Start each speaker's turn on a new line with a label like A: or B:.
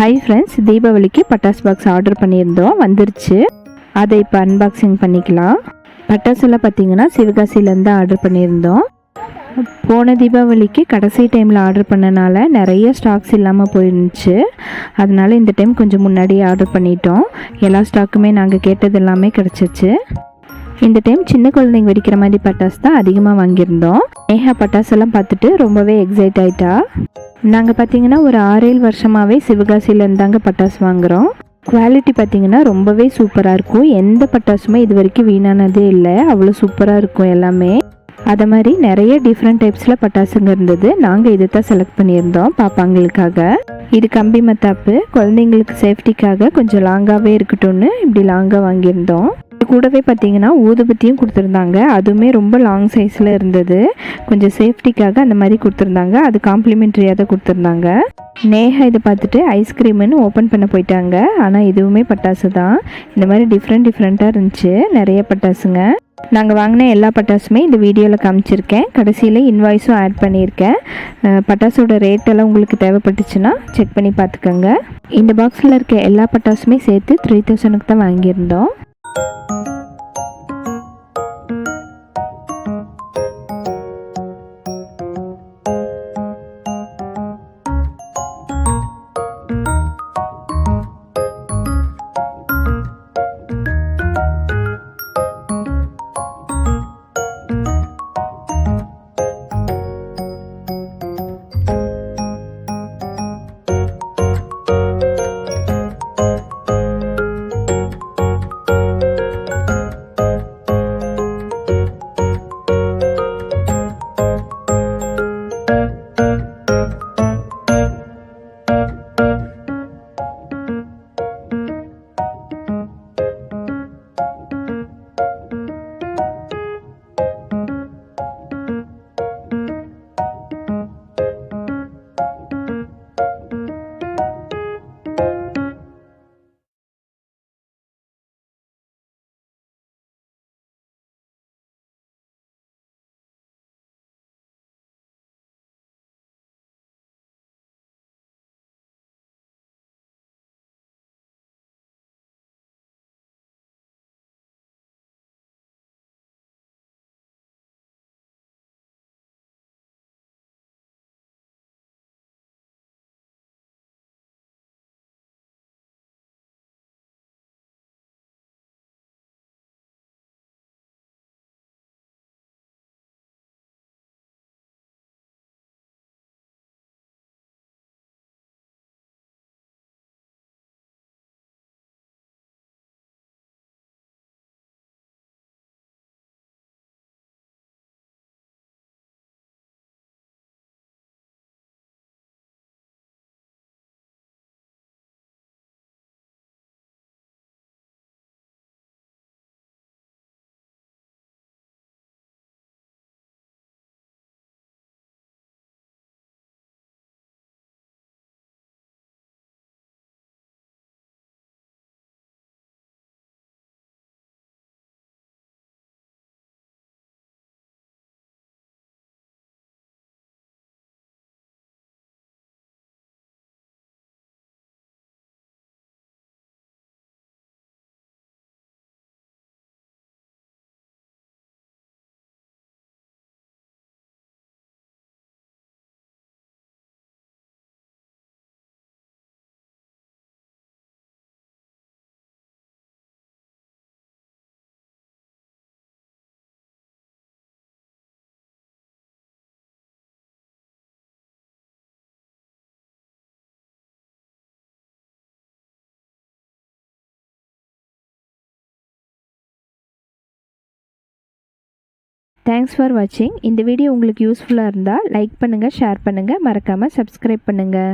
A: Hi friends தீபாவளிக்கு பட்டாசு box order பண்ணியிருந்தோம். வந்துருச்சு. அதை இப்போ அன்பாக்சிங் பண்ணிக்கலாம். பட்டாசுலாம் பார்த்தீங்கன்னா சிவகாசியிலேருந்து ஆர்டர் பண்ணியிருந்தோம். போன தீபாவளிக்கு கடைசி டைமில் ஆர்டர் பண்ணனால நிறைய ஸ்டாக்ஸ் இல்லாமல் போயிருந்துச்சு. அதனால் இந்த டைம் கொஞ்சம் முன்னாடியே ஆர்டர் பண்ணிட்டோம். எல்லா ஸ்டாக்குமே நாங்கள் கேட்டது எல்லாமே கிடச்சிச்சு. இந்த டைம் சின்ன குழந்தைங்க வெடிக்கிற மாதிரி பட்டாசு தான் அதிகமாக வாங்கியிருந்தோம். நேஹா பட்டாசெல்லாம் பார்த்துட்டு ரொம்பவே எக்ஸைட் ஆயிட்டா. நாங்கள் பார்த்தீங்கன்னா ஒரு ஆறேழு வருஷமாகவே சிவகாசியிலேருந்தாங்க பட்டாசு வாங்குகிறோம் குவாலிட்டி பார்த்திங்கன்னா ரொம்பவே சூப்பராக இருக்கும். எந்த பட்டாசுமே இது வரைக்கும் வீணானதே இல்லை. அவ்வளோ சூப்பராக இருக்கும் எல்லாமே. அதை மாதிரி நிறைய டிஃப்ரெண்ட் டைப்ஸில் பட்டாசுங்க இருந்தது. நாங்கள் இதை தான் செலக்ட் பண்ணியிருந்தோம் பாப்பாங்களுக்காக. இது கம்பி மத்தாப்பு. குழந்தைங்களுக்கு சேஃப்டிக்காக கொஞ்சம் லாங்காகவே இருக்கட்டும்னு இப்படி லாங்காக வாங்கியிருந்தோம். கூடவே பார்த்தீங்கன்னா ஊதுபத்தியும் கொடுத்துருந்தாங்க. அதுவுமே ரொம்ப லாங் சைஸில் இருந்தது. கொஞ்சம் சேஃப்டிக்காக அந்த மாதிரி கொடுத்துருந்தாங்க. அது காம்ப்ளிமெண்ட்ரியாக தான் கொடுத்துருந்தாங்க. நேஹா இதை பார்த்துட்டு ஐஸ்கிரீம்னு ஓப்பன் பண்ண போயிட்டாங்க. ஆனால் இதுவுமே பட்டாசு தான். இந்த மாதிரி டிஃப்ரெண்ட் டிஃப்ரெண்ட்டாக இருந்துச்சு. நிறைய பட்டாசுங்க. நாங்கள் வாங்கின எல்லா பட்டாசுமே இந்த வீடியோவில் காமிச்சிருக்கேன். கடைசியில் இன்வாய்ஸும் ஆட் பண்ணியிருக்கேன். பட்டாசோட ரேட்டெல்லாம் உங்களுக்கு தேவைப்பட்டுச்சுன்னா செக் பண்ணி பார்த்துக்கோங்க. இந்த பாக்ஸில் இருக்க எல்லா பட்டாசுமே சேர்த்து த்ரீ தௌசண்ட்க்கு தான் வாங்கியிருந்தோம். தேங்க்ஸ் ஃபார் வாட்சிங் இந்த வீடியோ உங்களுக்கு யூஸ்ஃபுல்லாக இருந்தால் லைக் பண்ணுங்கள் ஷேர் பண்ணுங்கள் மறக்காமல் சப்ஸ்கிரைப் பண்ணுங்கள்